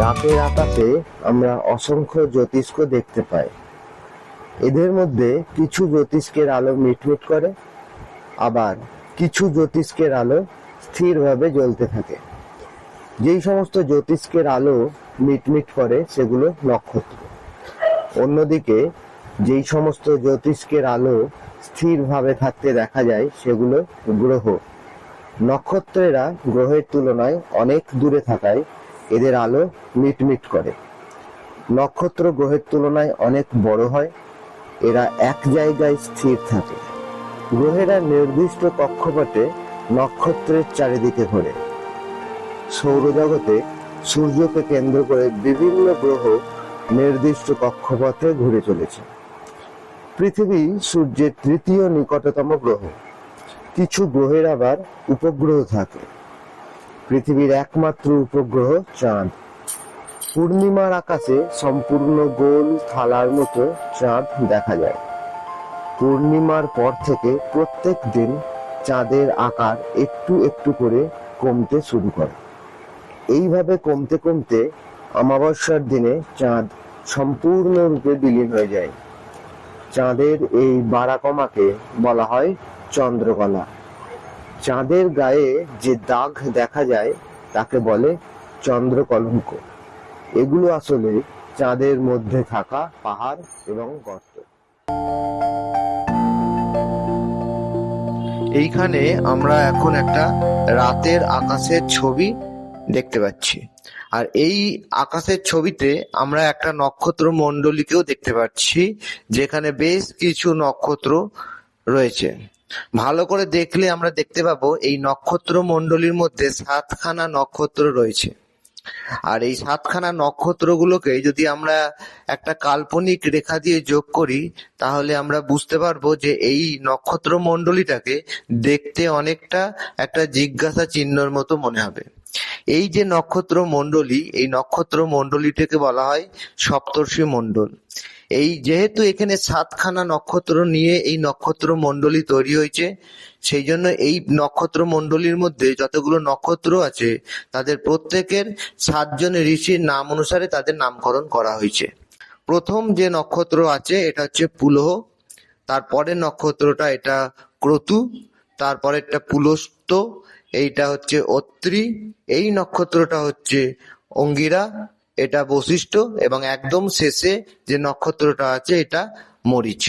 রাতের আকাশে আমরা অসংখ্য জ্যোতিষ্ক দেখতে পাই। এদের মধ্যে কিছু জ্যোতিষ্কের আলো মিটমিট করে, আবার কিছু জ্যোতিষ্কের আলো স্থিরভাবে জ্বলতে থাকে। যেই সমস্ত জ্যোতিষ্কের আলো মিটমিট করে, সেগুলো নক্ষত্র। অন্যদিকে যেই সমস্ত জ্যোতিষ্কের আলো স্থিরভাবে থাকতে দেখা যায়, সেগুলো গ্রহ। নক্ষত্রেরা গ্রহের তুলনায় অনেক দূরে থাকায় এদের আলো মিটমিট করে। নক্ষত্র গ্রহের তুলনায় অনেক বড় হয়, এরা এক জায়গায় স্থির থাকে। গ্রহেরা নির্দিষ্ট কক্ষপথে নক্ষত্রের চারিদিকে ঘোরে। সৌরজগতে সূর্যকে কেন্দ্র করে বিভিন্ন গ্রহ নির্দিষ্ট কক্ষপথে ঘুরে চলেছে। পৃথিবী সূর্যের তৃতীয় নিকটতম গ্রহ। কিছু গ্রহের আবার উপগ্রহ থাকে। পৃথিবীর একমাত্র উপগ্রহ চাঁদ। পূর্ণিমার আকাশে সম্পূর্ণ গোল থালার মতো চাঁদ দেখা যায়। পূর্ণিমার পর থেকে প্রত্যেক দিন চাঁদের আকার একটু একটু করে কমতে শুরু করে। এইভাবে কমতে কমতে অমাবস্যার দিনে চাঁদ সম্পূর্ণরূপে বিলীন হয়ে যায়। চাঁদের এই বাড়া কমাকে বলা হয় চন্দ্রকলা চাঁদের গায়ে যে দাগ দেখা যায়, তাকে বলে চন্দ্রকলঙ্ক। এগুলো আসলে চাঁদের মধ্যে থাকা পাহাড় এবং গর্ত। এইখানে আমরা এখন একটা রাতের আকাশের ছবি দেখতে পাচ্ছি। আর এই আকাশের ছবিতে আমরা একটা নক্ষত্র মণ্ডলীকেও দেখতে পাচ্ছি, যেখানে বেশ কিছু নক্ষত্র রয়েছে। ভালো করে দেখলে আমরা দেখতে পাবো এই নক্ষত্র মণ্ডলীর মধ্যে সাতখানা নক্ষত্র রয়েছে। আর এই সাতখানা নক্ষত্রগুলোকে যদি আমরা একটা কাল্পনিক রেখা দিয়ে যোগ করি, তাহলে আমরা বুঝতে পারব যে এই নক্ষত্র মণ্ডলীটাকে দেখতে অনেকটা একটা জিজ্ঞাসা চিহ্নর মতো মনে হবে। এই যে নক্ষত্র মণ্ডলী এই নক্ষত্র মণ্ডলীটাকে বলা হয় সপ্তর্ষি মণ্ডল। এই যেহেতু এখানে সাতখানা নক্ষত্র নিয়ে এই নক্ষত্র মণ্ডলী তৈরি হয়েছে, সেই জন্য এই নক্ষত্র মণ্ডলীর মধ্যে যতগুলো নক্ষত্র আছে, তাদের প্রত্যেকের সাতজন ঋষির নাম অনুসারে তাদের নামকরণ করা হয়েছে। প্রথম যে নক্ষত্র আছে, এটা হচ্ছে পুলহ, তারপরের নক্ষত্রটা এটা ক্রতু, তারপরেরটা পুলস্ত, এইটা হচ্ছে অত্রি, এই নক্ষত্রটা হচ্ছে অঙ্গিরা এটা বশিষ্ঠ এবং একদম শেষে যে নক্ষত্রটা আছে, এটা মরিচ।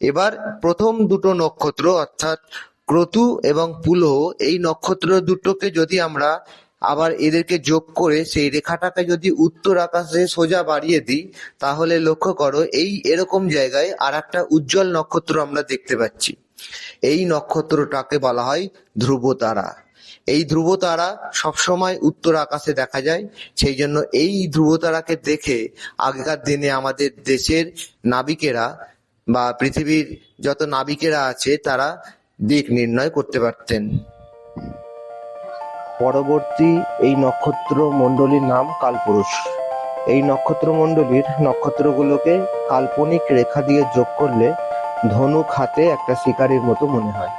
এবার প্রথম দুটো নক্ষত্র, অর্থাৎ ক্রতু এবং পুলহ, এই নক্ষত্র দুটোকে যদি আমরা আবার এদেরকে যোগ করে, সেই রেখাটাকে যদি উত্তর আকাশে সোজা বাড়িয়ে দিই, তাহলে লক্ষ্য করো, এই এরকম জায়গায় আর একটা উজ্জ্বল নক্ষত্র আমরা দেখতে পাচ্ছি। এই নক্ষত্রটাকে বলা হয় ধ্রুব তারা এই ধ্রুব তারা সবসময় উত্তর আকাশে দেখা যায়। সেই জন্য এই ধ্রুব তারাকে দেখে আগেকার দিনে আমাদের দেশের নাবিকেরা বা পৃথিবীর যত নাবিকেরা আছে, তারা দিক নির্ণয় করতে পারতেন। পরবর্তী এই নক্ষত্র মণ্ডলীর নাম কালপুরুষ। এই নক্ষত্র মণ্ডলীর নক্ষত্রগুলোকে কাল্পনিক রেখা দিয়ে যোগ করলে ধনুক হাতে একটা শিকারীর মতো মনে হয়।